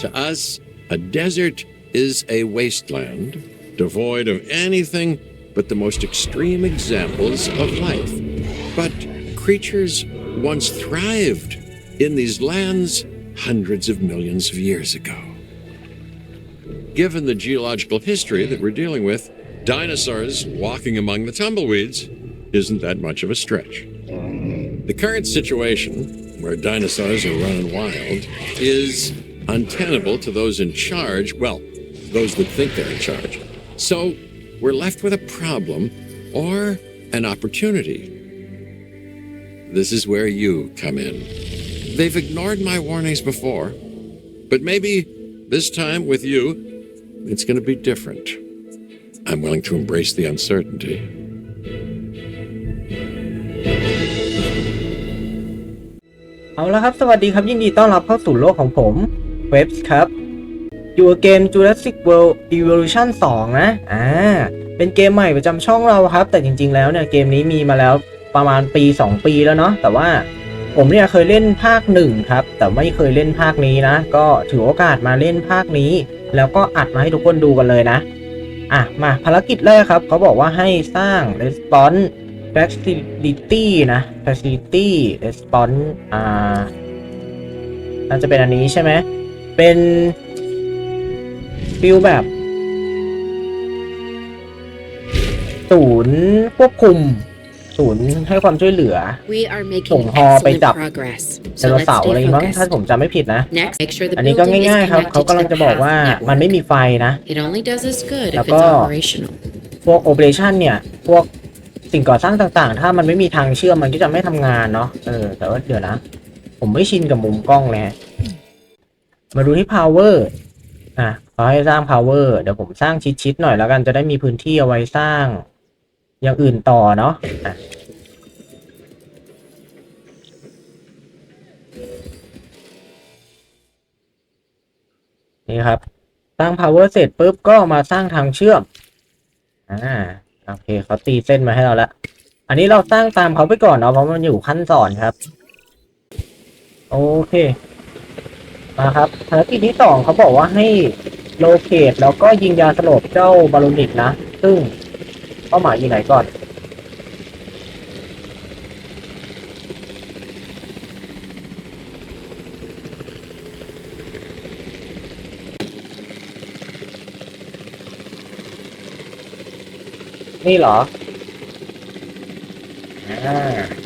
To us, a desert is a wasteland devoid of anything but the most extreme examples of life. But creatures once thrived in these lands hundreds of millions of years ago. Given the geological history that we're dealing with, dinosaurs walking among the tumbleweeds isn't that much of a stretch. The current situation, where dinosaurs are running wild, is untenable to those in charge, well, those that think they're in charge. So we're left with a problem or an opportunity. This is where you come in. They've ignored my warnings before, but maybe this time with you, it's going to be different. I'm willing to embrace the uncertainty. เอาละครับ สวัสดีครับ ยินดีต้อนรับเข้าสู่โลกของผม เว็บครับ อยู่กับเกม Jurassic World Evolution 2 นะ อ่า เป็นเกมใหม่ประจำช่องเราครับ แต่จริง ๆ แล้วเนี่ย เกมนี้มีมาแล้วประมาณปี 2 ปีแล้วเนาะ แต่ว่าผมเนี่ยเคยเล่นภาค 1 ครับ แต่ไม่เคยเล่นภาคนี้นะ ก็ถือโอกาสมาเล่นภาคนี้ แล้วก็อัดมาให้ทุกคนดูกันเลยนะ อะ มาภารกิจแรกครับ เขาบอกว่าให้สร้าง response facility นะ facility response อ่าน่าจะเป็นอันนี้ใช่ไหม เป็นฟิลแบบศูนย์ควบคุม ศูนย์ให้ความช่วยเหลือ We are ส่ง making ฮอไป excellent จับ progress. ไดโน So let's เสาร์อะไรอ stay ย่างงี้มั้งถ้า focused. ผมจำไม่ผิดนะ Next, make sure the อันนี้ก็ building is ง่ายๆครับเขา connected กำลัง to จะ the บอกว่า path มัน network. ไม่มีไฟนะ It only does us good if แล้ว it's ก็ operational. พวกโอเปอเรชันเนี่ย พวกสิ่งก่อสร้างต่างๆ ถ้ามันไม่มีทางเชื่อมมันก็จะไม่ทำงานเนาะ เออ แต่ว่าเดี๋ยวนะ ผมไม่ชินกับมุมกล้องเลยฮะ มาดูที่ power อะขาให้สร้าง power เดี๋ยวผมสร้างชิดๆหน่อยแล้วกันจะได้มีพื้นที่เอาไว้สร้างอย่างอื่นต่อเนาะอะนี่ครับสร้าง power เสร็จปุ๊บก็มาสร้างทางเชื่อม อ่า โอเคเขาตีเส้นมาให้เราล้วอันนี้เราสร้างตามเขาไปก่อนเนาะเพราะมันอยู่ขั้นสอนครับ โอเค มาครับภารกิจที่สองเขาบอกว่าให้โลเคตแล้วก็ยิงยาสลบเจ้าบาลูนิกนะ ซึ่งเป้าหมายอยู่ไหนก่อน นี่เหรออ่า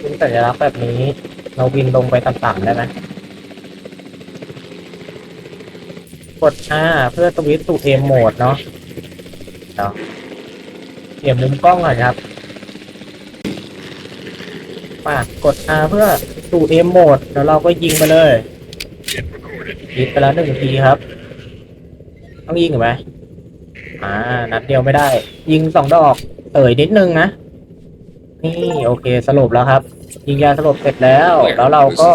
เป็นสัญลักษณ์แบบนี้ เราบินลงไปต่ำๆได้ไหมกด R เพื่อสวิตช์สู่ M โหมดเนาะเดี๋ยวเปลี่ยนมุมกล้องหน่อยครับมากด R เพื่อสู่ M โหมดแล้วเราก็ยิงไปเลยยิงไปแล้วหนึ่งทีครับ ต้องยิงหรือไหมอ่า นัดเดียวไม่ได้ ยิงสองดอก เอ่ยนิดนึงนะ นี่ โอเค สรุปแล้วครับ ยิงยาสลบเสร็จแล้ว แล้วเราก็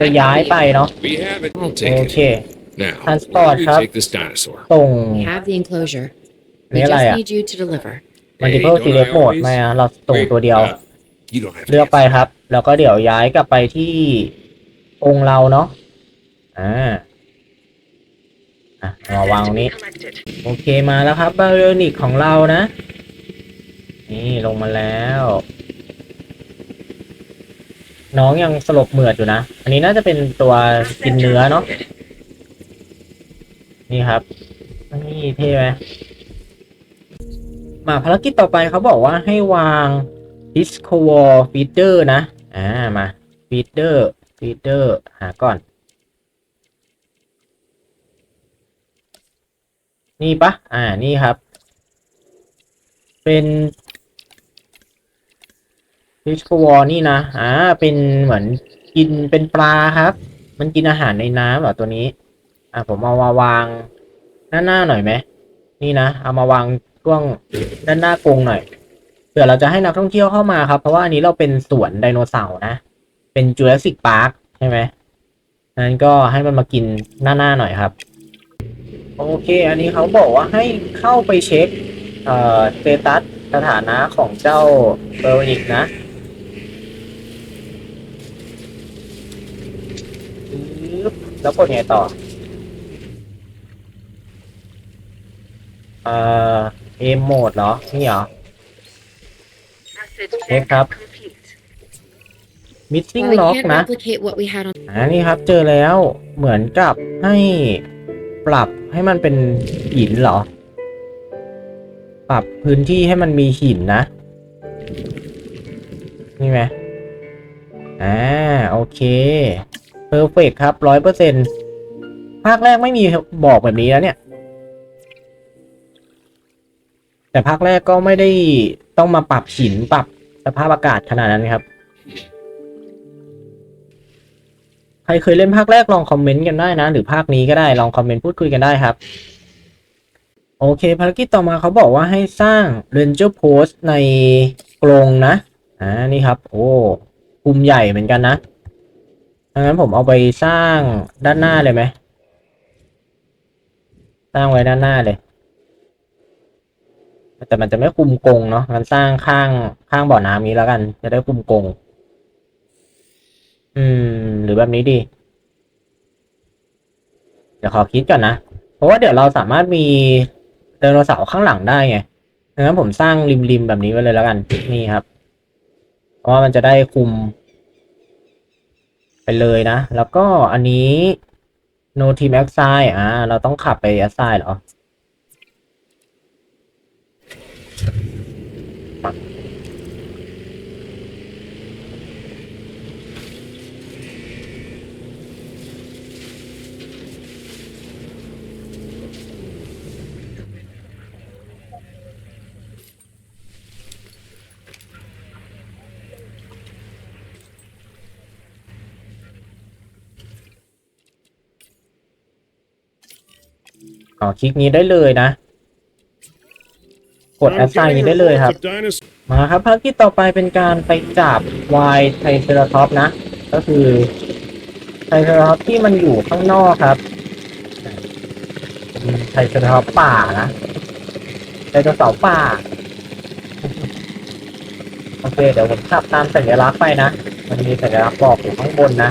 จะย้ายไปเนาะ We have it. I'll โอ take เค it. Now, Transport you ครับ take this dinosaur. ส่ง We have the enclosure. We นี่อะไร just อะ need you to deliver. multiple Hey, don't select I mode always- ไหมอะเราส่ง Wait, ตัวเดียว uh, you don't have to เลือกไป answer. ครับ แล้วก็เดี๋ยวย้ายกลับไปที่องค์เราเนาะ อ่า อะมาวางตรงนี้ โอเคมาแล้วครับบาเรนิกของเรานะ นี่ลงมาแล้ว น้องยังสลบเหมือดอยู่นะ อันนี้น่าจะเป็นตัวกินเนื้อเนาะ นี่ครับ นี่เท่ไหมมาภารกิจต่อไปเขาบอกว่าให้วาง disco wall feeder นะ อ่า มา feeder feeder หาก่อน นี่ปะ อ่า นี่ครับ เป็น disco wall นี่นะอ่าเป็นเหมือนกินเป็นปลาครับ มันกินอาหารในน้ำเหรอตัวนี้ อ่าผมเอามาวางหน้าหน้าหน่อยไหมนี่นะเอามาวางช่วงด้านหน้ากรงหน่อยเผื่อเราจะให้นักท่องเที่ยวเข้ามาครับ เพราะว่าอันนี้เราเป็นสวนไดโนเสาร์นะ เป็นจูราสสิกพาร์คใช่ไหมนั้นก็ให้มันมากินหน้าหน้าหน่อยครับ โอเค อันนี้เขาบอกว่าให้เข้าไปเช็คเอ่อสเตตัสสถานะของเจ้าเบอร์นิกนะ แล้วกดไงต่อเอ่อเอมโหมดเหรอ นี่เหรอเอ๊ะครับ missing Well, we lock can't นะ replicate what we had on อ่านี่ครับเจอแล้วเหมือนกับให้ปรับให้มันเป็นหินเหรอ ปรับพื้นที่ให้มันมีหินนะ นี่ไหมอ่าโอเค เพอร์เฟกครับร้อยเปอร์เซ็นต์ภาคแรกไม่มีบอกแบบนี้แล้วเนี่ย แต่ภาคแรกก็ไม่ได้ต้องมาปรับหินปรับสภาพอากาศขนาดนั้นครับ ใครเคยเล่นภาคแรกลองคอมเมนต์กันได้นะ หรือภาคนี้ก็ได้ลองคอมเมนต์พูดคุยกันได้ครับ โอเค ภารกิจต่อมาเขาบอกว่าให้สร้าง Ranger Post ในกรงนะอ่านี่ครับ โอ้ภูมิใหญ่เหมือนกันนะ ดังนั้นผมเอาไปสร้างด้านหน้าเลยไหม สร้างไว้ด้านหน้าเลย แต่มันจะไม่คุมกรงเนาะงั้นสร้างข้างข้างบ่อน้ำนี้แล้วกัน จะได้คุมกรงอืม หรือแบบนี้ดี เดี๋ยวขอคิดก่อนนะ เพราะว่าเดี๋ยวเราสามารถมีไดโนเสาร์ข้างหลังได้ไงดังนั้นผมสร้างริมๆแบบนี้ไว้เลยแล้วกัน นี่ครับ เพราะว่ามันจะได้คุม ไปเลยนะ แล้วก็อันนี้ no team assign อ่า เราต้องขับไป assign เหรอ อ๋อคลิกนี้ได้เลยนะ กด assign นี้ได้เลยครับ มาครับภารกิจต่อไปเป็นการไปจับวายไทเซราท็อปนะ ก็คือไทเซราท็อปที่มันอยู่ข้างนอกครับเป็นไทเซราท็อปป่านะไดโนเสาร์ป่าโอเคเดี๋ยวผมขับตามสัญลักษณ์ไปนะ มันมีสัญลักษณ์บอกอยู่ข้างบนนะ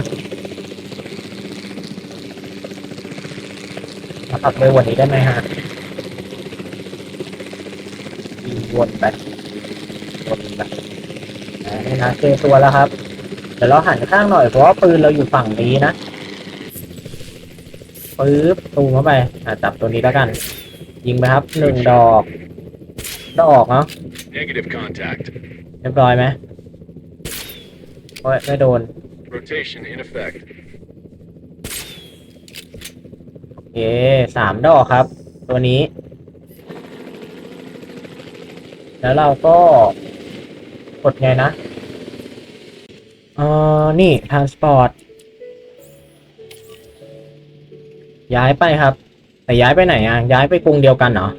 มา ขับเร็วกว่านี้ได้ไหมฮะวิ่งวนไปวนไปอ่านี่นะเจอตัวแล้วครับ เดี๋ยวเราหันข้างหน่อยเพราะว่าปืนเราอยู่ฝั่งนี้นะปึ๊บตูมเข้าไปอ่าจับตัวนี้แล้วกัน ยิงไปครับหนึ่งดอกดอกเนาะ Negative contact. เรียบร้อยไหมโอ้ยไม่โดน Rotation in effect. โอ เคสามดอกครับ ตัวนี้ แล้วเราก็ กดไงนะเออนี่ transport ย้ายไปครับ แต่ย้ายไปไหนอะ ย้ายไปกรงเดียวกันเหรอ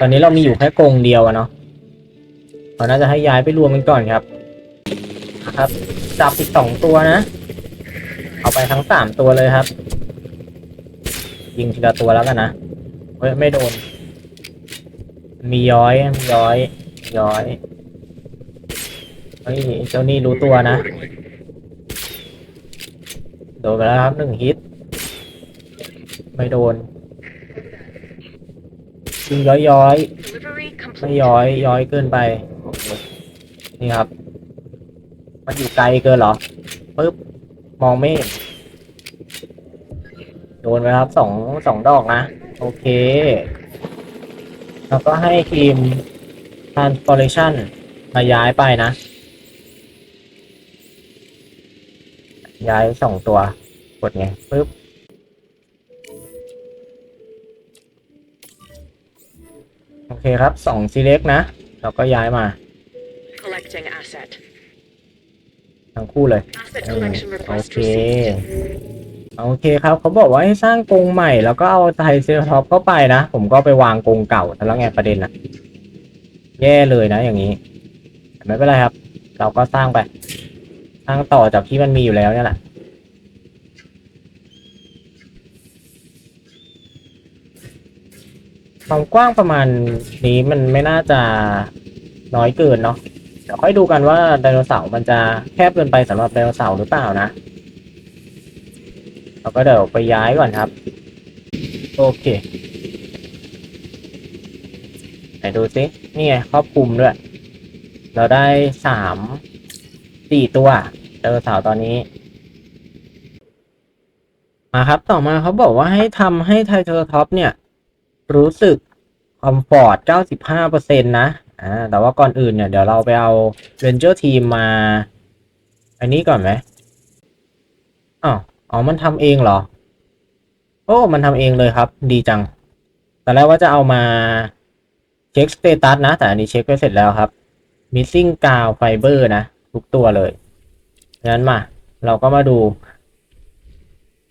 ตอนนี้เรามีอยู่แค่กรงเดียวอะเนาะเราน่าจะให้ย้ายไปรวมกันก่อนครับ ครับ จับอีกสองตัวนะ เอาไปทั้งสามตัวเลยครับ ยิงทีละตัวแล้วกันนะเฮ้ยไม่โดน มีย้อยมีย้อย ย้อยเฮ้ยเจ้านี่รู้ตัวนะ โดนไปแล้วครับหนึ่งฮิต ไม่โดนยิงย้อยย้อยไม่ย้อย ย้อยเกินไป นี่ครับ มันอยู่ไกลเกินเหรอปึ๊บมองไม่เห็น โดนไปครับสองสองดอกนะ โอเค แล้วก็ให้ทีม transportation มาย้ายไปนะ ย้ายสองตัว กดไงปึ๊บโอเคครับสองซีเล็กนะ เราก็ย้ายมา Collecting asset. ทั้งคู่เลย Asset อืม collection โอ request เค received. โอเคครับเขาบอกว่าให้สร้างกรงใหม่ แล้วก็เอาไทเซอร์ท็อปเข้าไปนะ ผมก็ไปวางกรงเก่าแล้วไงประเด็นนะแย่เลยนะอย่างนี้ ไม่เป็นไรครับ เราก็สร้างไป สร้างต่อจากที่มันมีอยู่แล้วเนี่ยแหละความกว้างประมาณนี้มันไม่น่าจะน้อยเกินเนาะเดี๋ยวค่อยดูกันว่าไดโนเสาร์มันจะแคบเกินไปสำหรับไดโนเสาร์หรือเปล่านะ เราก็เดี๋ยวไปย้ายก่อนครับ โอเคไหนดูสินี่ไงครอบคลุมด้วย เราได้สามสี่ตัวเจอสาวตอนนี้ มาครับต่อมาเขาบอกว่าให้ทำให้ไทเทอร์ท็อปเนี่ย รู้สึกคอมฟอร์ต95%นะอ่าแต่ว่าก่อนอื่นเนี่ย เดี๋ยวเราไปเอาเรนเจอร์ทีมมา อันนี้ก่อนไหมอ้าว อ๋อ มันทำเองเหรอ โอ้ มันทำเองเลยครับ ดีจัง แต่แรกว่าจะเอามาเช็คสเตตัสนะ แต่อันนี้เช็คไปเสร็จแล้วครับ missing กาวไฟเบอร์นะ ทุกตัวเลย งั้นมา เราก็มาดู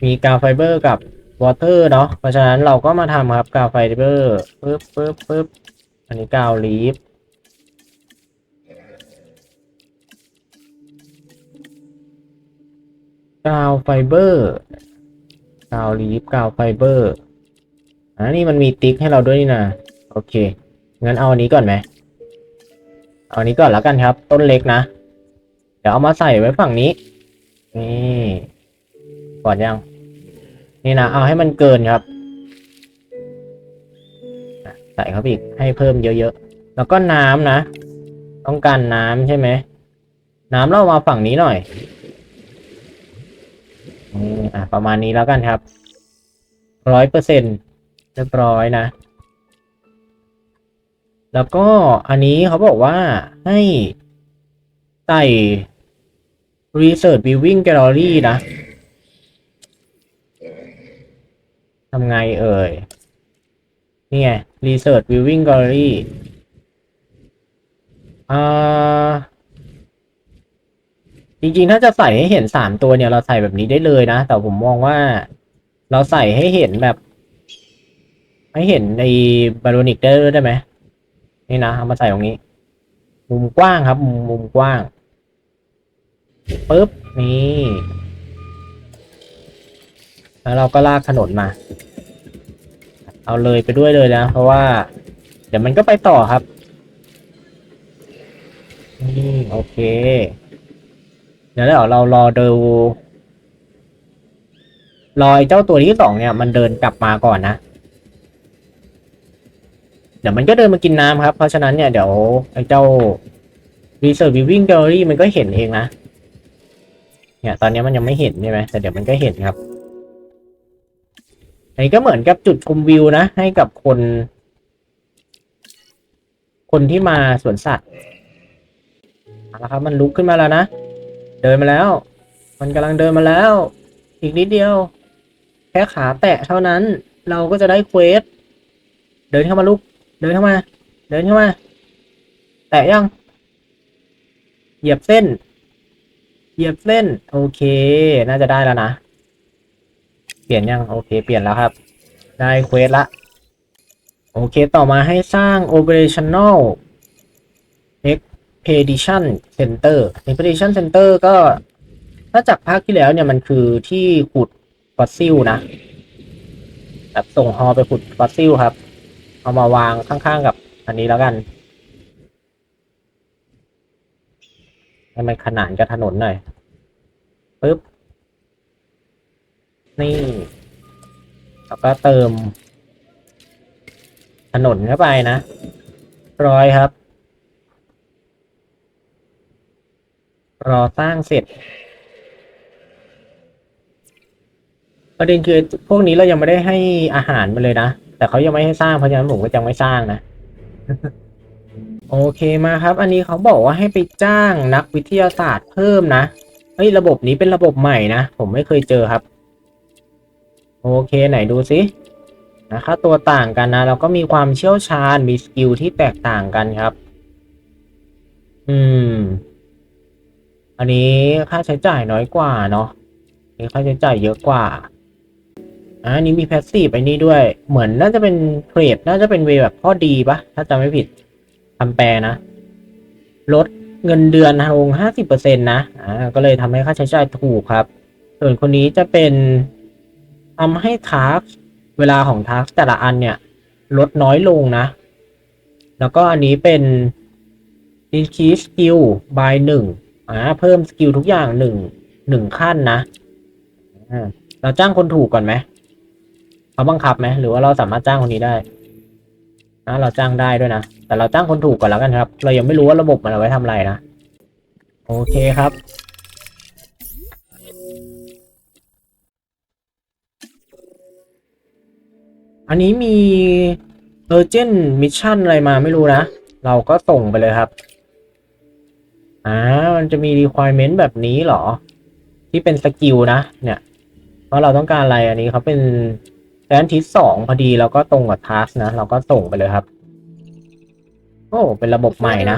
มีกาวไฟเบอร์กับวอเตอร์เนาะ เพราะฉะนั้นเราก็มาทำครับกาวไฟเบอร์ปึ๊บปึ๊บปึ๊บอันนี้กาวลีฟ กาวไฟเบอร์ กาวลีฟกาวไฟเบอร์อันนี้มันมีติ๊กให้เราด้วยนี่นะโอเค งั้นเอาอันนี้ก่อนไหม เอาอันนี้ก่อนแล้วกันครับ ต้นเล็กนะ เดี๋ยวเอามาใส่ไว้ฝั่งนี้ นี่ก่อนยัง นี่นะ เอาให้มันเกินครับ ใส่เข้าไปอีก ให้เพิ่มเยอะๆ แล้วก็น้ำนะ ต้องการน้ำใช่ไหม น้ำเรามาฝั่งนี้หน่อย อืมอ่ประมาณนี้แล้วกันครับร้อยเปอร์เซ็นต์เรียบร้อยนะ แล้วก็อันนี้เขาบอกว่าให้ใส่ Research Viewing Gallery นะทำไงเอ่ย นี่ไง Research Viewing Gallery อ่า จริงๆ ถ้าจะใส่ให้เห็นสามตัวเนี่ยเราใส่แบบนี้ได้เลยนะ แต่ผมมองว่าเราใส่ให้เห็นแบบ ให้เห็นในบาโลนิกได้ได้ไหมนี่นะเอามาใส่ตรงนี้ มุมกว้างครับ มุมมุมกว้างปึ๊บนี่แล้วเราก็ลากถนนมา เอาเลยไปด้วยเลยนะ เพราะว่า เดี๋ยวมันก็ไปต่อครับนี่โอเค เดี๋ยวเรารอดูรอไอ้เจ้าตัวที่สองเนี่ย มันเดินกลับมาก่อนนะ เดี๋ยวมันก็เดินมากินน้ำครับ เพราะฉะนั้นเนี่ยเดี๋ยวไอ้เจ้า Reserve Viewing Gallery มันก็เห็นเองนะเนี่ยตอนนี้มันยังไม่เห็นใช่ไหมแต่เดี๋ยวมันก็เห็นครับอันนี้ก็เหมือนกับจุดชมวิวนะ ให้กับคน คนที่มาสวนสัตว์เอาละครับ มันลุกขึ้นมาแล้วนะ เดินมาแล้ว มันกำลังเดินมาแล้ว อีกนิดเดียว แค่ขาแตะเท่านั้น เราก็จะได้เควส เดินเข้ามาลุกเดินเข้ามา เดินเข้ามา แตะยัง เหยียบเส้น เหยียบเส้น โอเค น่าจะได้แล้วนะ เปลี่ยนยัง โอเค เปลี่ยนแล้วครับ ได้เควสละ โอเค ต่อมาให้สร้าง operational expedition center expedition center ก็ ถ้าจากภาคที่แล้วเนี่ยมันคือที่ขุดฟอสซิลนะแบบส่งฮอไปขุดฟอสซิลครับ เอามาวางข้างๆกับอันนี้แล้วกันให้มันขนานกับถนนหน่อยปึ๊บ นี่ แล้วก็เติม ถนนเข้าไปนะ ร้อยครับ รอสร้างเสร็จ ประเด็นคือพวกนี้เรายังไม่ได้ให้อาหารมันเลยนะ แต่เขายังไม่ให้สร้างเพราะฉะนั้นผมก็ยังไม่สร้างนะ โอเคมาครับ อันนี้เขาบอกว่าให้ไปจ้างนักวิทยาศาสตร์เพิ่มนะเฮ้ยระบบนี้เป็นระบบใหม่นะ ผมไม่เคยเจอครับ โอเคไหนดูสินะค่าตัวต่างกันนะ เราก็มีความเชี่ยวชาญมีสกิลที่แตกต่างกันครับ อืม อันนี้ค่าใช้จ่ายน้อยกว่าเนาะนี่ค่าใช้จ่ายเยอะกว่าอันนี้มีแพสซีฟไอ้นี่ด้วย เหมือนน่าจะเป็นเทรดน่าจะเป็นเวแบบข้อดีปะถ้าจำไม่ผิดคำแปลนะ ลดเงินเดือนลงห้าสิบเปอร์เซ็นต์นะ อ่า ก็เลยทำให้ค่าใช้จ่ายถูกครับ ส่วนคนนี้จะเป็นทำให้ทาร์กเวลาของทาร์กแต่ละอันเนี่ย ลดน้อยลงนะ แล้วก็อันนี้เป็น increase skill by หนึ่ง อ่าเพิ่มสกิลทุกอย่างหนึ่งหนึ่งขั้นนะอ่าเราจ้างคนถูกก่อนไหมเขาบังคับไหมหรือว่าเราสามารถจ้างคนนี้ได้นะเราจ้างได้ด้วยนะ แต่เราจ้างคนถูกก่อนแล้วกันครับ เรายังไม่รู้ว่าระบบมันเอาไว้ทำอะไรนะ โอเคครับ อันนี้มี Urgent Mission อะไรมาไม่รู้นะ เราก็ส่งไปเลยครับ อ่ามันจะมี requirement แบบนี้เหรอ ที่เป็นสกิลนะ เนี่ย เพราะเราต้องการอะไรอันนี้เขาเป็นแดนทิศสองพอดีแล้วก็ตรงกับทัสนะ เราก็ส่งไปเลยครับ โอ้ เป็นระบบใหม่นะ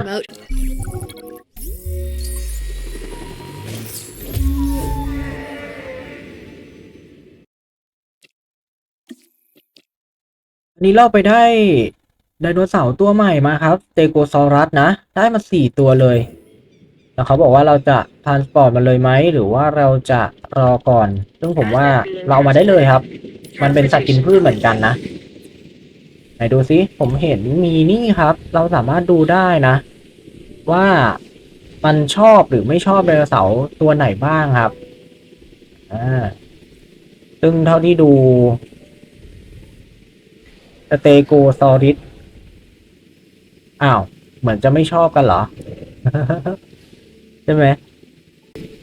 อันนี้เราไปได้ไดโนเสาร์ตัวใหม่มาครับ เตโกซอรัสนะ ได้มาสี่ตัวเลย แล้วเขาบอกว่าเราจะทานสปอร์ตมันเลยไหมหรือว่าเราจะรอก่อน ซึ่งผมว่าเราเอามาได้เลยครับ มันเป็นสัตว์กินพืชเหมือนกันนะไหนดูซิผมเห็นมีนี่ครับ เราสามารถดูได้นะ ว่ามันชอบหรือไม่ชอบไดโนเสาร์ตัวไหนบ้างครับอ่าซึ่งเท่าที่ดูสเตโกซอริสอ้าว เหมือนจะไม่ชอบกันเหรอ ใช่ไหม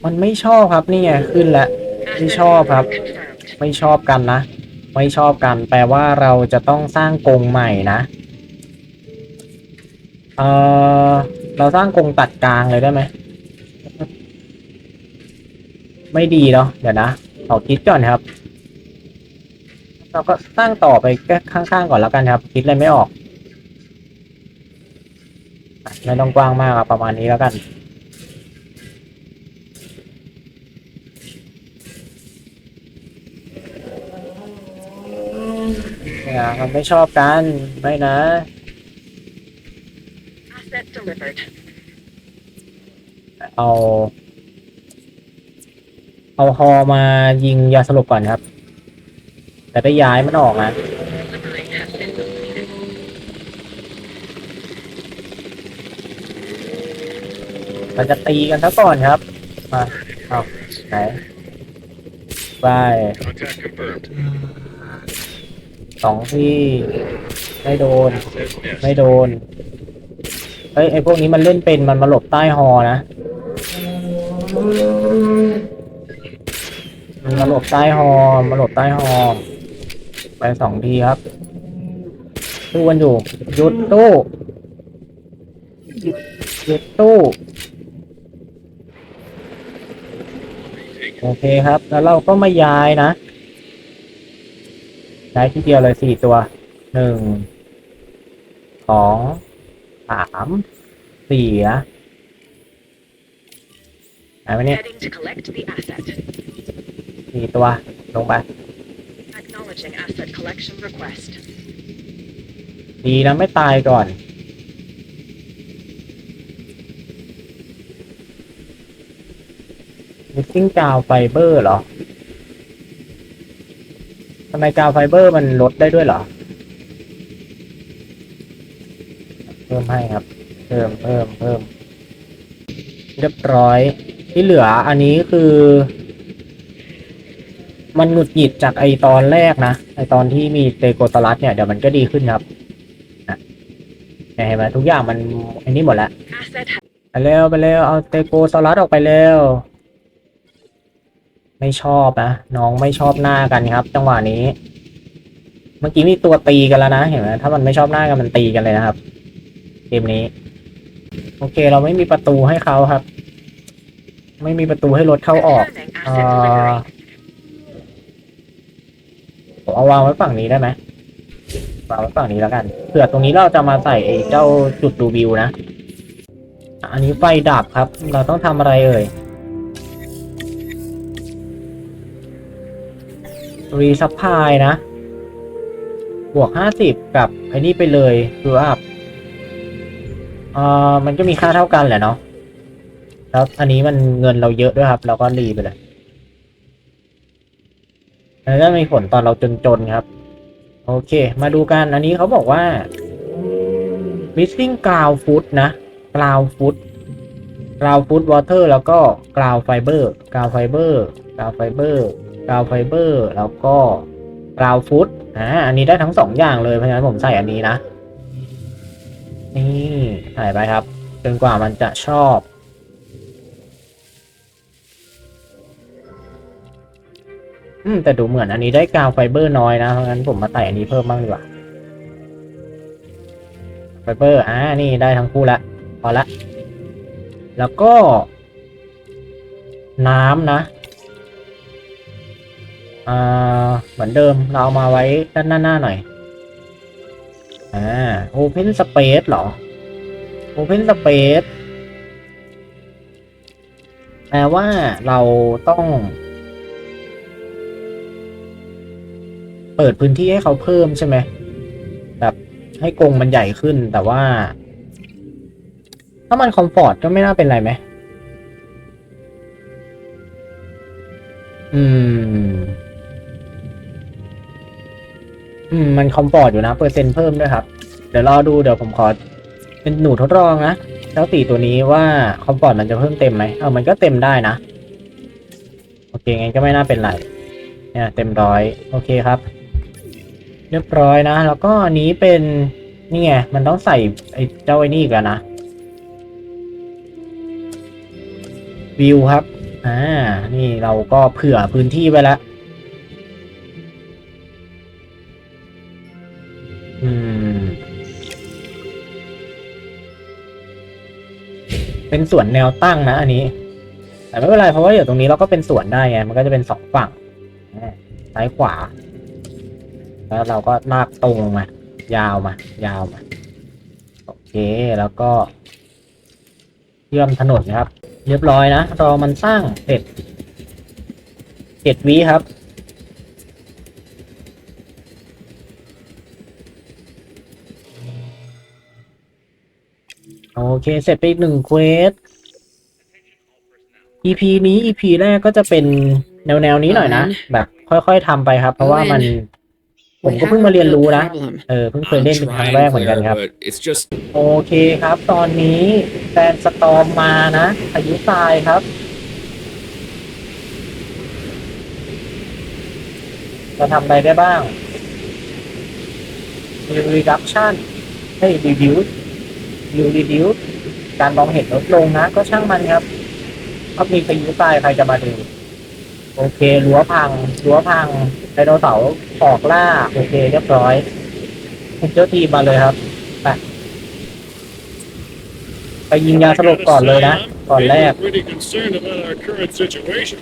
มันไม่ชอบครับนี่ไงขึ้นแล้วไม่ชอบครับ ไม่ชอบกันนะไม่ชอบกันแปลว่าเราจะต้องสร้างกรงใหม่นะเออเราสร้างกรงตัดกลางเลยได้ไหมไม่ดีเนาะเดี๋ยวนะขอคิดก่อนครับ เราก็สร้างต่อไปแค่ข้างๆก่อนแล้วกันครับ คิดอะไรไม่ออกไม่ต้องกว้างมากครับประมาณนี้แล้วกัน เนี่ยมันไม่ชอบกัน ไม่นะ Asset delivered. เอา เอาฮอมายิงยาสลบก่อนครับ แต่ได้ย้ายมันออกนะ Delivery has been completed. มันจะตีกันซะก่อนครับ มา เอาไหนไป Contact confirmed. สองที่ไม่โดน ไม่โดนเฮ้ยไอพวกนี้มันเล่นเป็นมันมาหลบใต้ฮอนะมันมาหลบใต้ฮอมาหลบใต้ฮอไปสองทีครับตู้กันอยู่หยุดตู้หยุดหยุดตู้โอเคครับ แล้วเราก็มาย้ายนะ ย้ายทีเดียวเลยสี่ตัวหนึ่งสองสามสี่นะไหนวะเนี่ย Heading to collect the asset. สี่ตัว ลงไป Acknowledging asset collection request. ดีนะไม่ตายก่อนมิสซิ่งกาวไฟเบอร์เหรอทำไมกาวไฟเบอร์มันลดได้ด้วยเหรอ เพิ่มให้ครับ เพิ่มเพิ่มเพิ่มเรียบร้อย ที่เหลืออันนี้คือ มันหงุดหงิดจากไอตอนแรกนะ ไอตอนที่มีเตโกตลัสเนี่ย เดี๋ยวมันก็ดีขึ้นครับนะเห็นไหมทุกอย่างมันอ้นี่หมดแล้วไปเร็วไปเร็วเอาเตโกซอรัสออกไปเร็ว ไม่ชอบนะน้องไม่ชอบหน้ากันครับ จังหวะนี้ เมื่อกี้มีตัวตีกันแล้วนะเห็นไหมถ้ามันไม่ชอบหน้ากันมันตีกันเลยนะครับเกมนี้ โอเค เราไม่มีประตูให้เขาครับ ไม่มีประตูให้รถเข้าออก Confirming เอ่ asset อ delivery. ผมเอาวางไว้ฝั่งนี้ได้ไหมวางไว้ฝั่งนี้แล้วกันเผื่อตรงนี้เราจะมาใส่ไอ้เจ้าจุดดูวิวนะอันนี้ไฟดับครับ เราต้องทำอะไรเอ่ย รีซัพพลายนะ บวกห้าสิบกับไอ้นี่ไปเลยคืออัพอ่ามันก็มีค่าเท่ากันแหละเนาะแล้วอันนี้มันเงินเราเยอะด้วยครับ เราก็รีไปเลยแล้วก็มีผลตอนเราจนๆครับ โอเค มาดูกัน อันนี้เขาบอกว่า missing ground food นะ ground food ground food water แล้วก็ ground fiber ground fiber ground fiber กราวไฟเบอร์แล้วก็กราวฟุตอ่าอันนี้ได้ทั้งสองอย่างเลยเพราะฉะนั้นผมใส่อันนี้นะ นี่ใส่ไปครับจนกว่ามันจะชอบ อืมแต่ดูเหมือนอันนี้ได้กาวไฟเบอร์น้อยนะเพราะงั้นผมมาใส่อันนี้เพิ่มบ้างดีกว่าไฟเบอร์อ่านี่ได้ทั้งคู่ละพอละ แล้วก็ น้ำนะ อ่าเหมือนเดิมเราเอามาไว้ด้านหน้าหน้าหน่อย อ่า Open Space เหรอ Open Space แปลว่าเราต้อง เปิดพื้นที่ให้เขาเพิ่มใช่ไหม แบบให้กรงมันใหญ่ขึ้นแต่ว่า ถ้ามันคอมฟอร์ตก็ไม่น่าเป็นไรไหม อืม อืมมันคอมฟอร์ตอยู่นะ เปอร์เซ็นต์เพิ่มด้วยครับ เดี๋ยวรอดูเดี๋ยวผมขอ เป็นหนูทดลองนะเจ้าตีตัวนี้ว่าคอมฟอร์ตมันจะเพิ่มเต็มไหมเออมันก็เต็มได้นะ โอเคงั้นก็ไม่น่าเป็นไรเนี่ยเต็มร้อยโอเคครับ เรียบร้อยนะ แล้วก็อันนี้เป็นนี่ไงมันต้องใส่ไอ้เจ้าไอ้นี่อีกันนะวิวครับอ่านี่เราก็เผื่อพื้นที่ไว้แล้ว เป็นสวนแนวตั้งนะ อันนี้ แต่ไม่เป็นไรเพราะว่าเดี๋ยวตรงนี้เราก็เป็นสวนได้ไงมันก็จะเป็นสองฝั่งซ้ายขวา แล้วเราก็ลากตรงมา ยาวมา ยาวมา โอเคแล้วก็เชื่อมถนนนะครับ เรียบร้อยนะรอมันสร้างเสร็จเจ็ดวิครับ โอเค เสร็จไปอีกหนึ่งเควส EP นี้ EP แรกก็จะเป็นแนวแนวๆนี้หน่อยนะ แบบค่อยๆทำไปครับ เพราะว่ามัน ผมก็เพิ่งมาเรียนรู้นะ เออเพิ่งเคยเล่นเป็นครั้งแรกเหมือนกันครับ but it's just โอเคครับ ตอนนี้แฟนสตอมมานะพายุทรายครับ จะทำอะไรได้บ้าง มี reduction ให้ reduce มี reduce การมองเห็นลดลงนะ ก็ช่างมันครับก็มีพายุทรายใครจะมาดู โอเครั้วพังรั้วพังไดโนเสาร์ออกล่า โอเค เรียบร้อยเจ้าทีมมาเลยครับไปยิงยาสลบก่อนเลยนะ ก่อนแรก Pretty concerned about our current situation.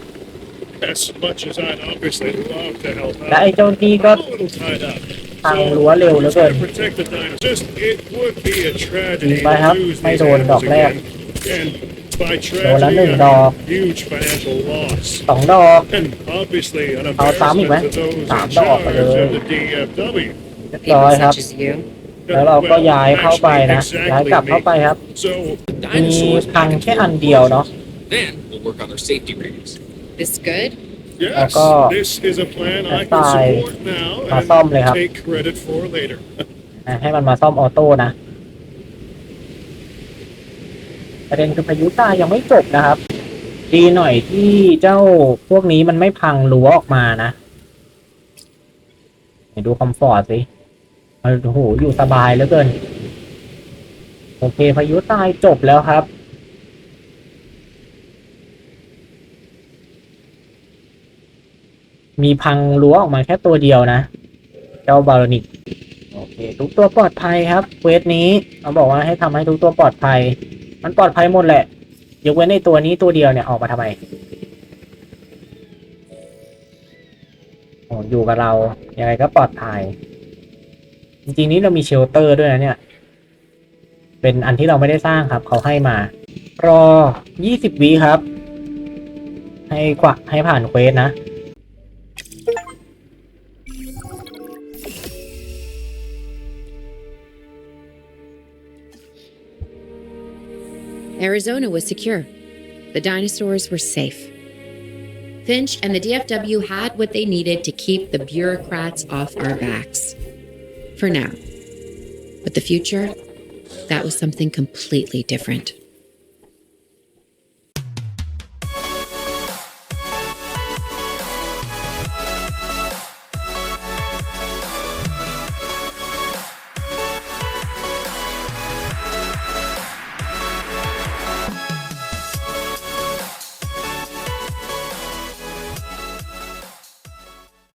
As much as I'd obviously love to help และ out, ไอ้เจ้านี่ก็ I'm a little tied up. พังรั้วเร็วเหลือเกิน to protect the dinosaurs. Just, it would be a ยิง tragedy ไปครับ to lose ไม่ these โดนดอก animals แรก again. And by โดนละหนึ่ง tragedy, ดอก I mean huge financial loss. สองดอก And obviously an เอาซ้ำอีกไหม embarrassment to those สาม in ดอกไป charge เลย of the DFW. เรียบร้อยครับ แล้วเราก็ย้ายเข้าไปนะ Exactly ย้ายกลับเข้าไปครับ So มีพังแค่อันเดียวเนาะ Then we'll work on their safety ratings. This good? Yes, Ako, this is a plan I can tatay, support now masom เลยครับ and take credit for later. อะให้มันมาซ่อมออโต้นะประเด็นคือพายุใต้ยังไม่จบนะครับ ดีหน่อยที่เจ้าพวกนี้มันไม่พังรั้วออกมานะไหนดูคอมฟอร์ตสิโอ้โหอยู่สบายเหลือเกิน โอเคพายุใต้จบแล้วครับ มีพังรั้วออกมาแค่ตัวเดียวนะ เจ้าบาโลนิกโอเค ทุกตัวปลอดภัยครับเวทนี้เขาบอกว่าให้ทำให้ทุกตัวปลอดภัย มันปลอดภัยหมดแหละ ยกเว้นในตัวนี้ตัวเดียวเนี่ยออกมาทำไมโอ้อยู่กับเรา ยังไงก็ปลอดภัย จริงๆนี้เรามีเชลเตอร์ด้วยนะเนี่ย เป็นอันที่เราไม่ได้สร้างครับ เขาให้มา รอ 20วิครับ ให้กว่าให้ผ่านเควสนะ Arizona was secure. The dinosaurs were safe. Finch and the DFW had what they needed to keep the bureaucrats off our backs. For now. But the future, that was something completely different.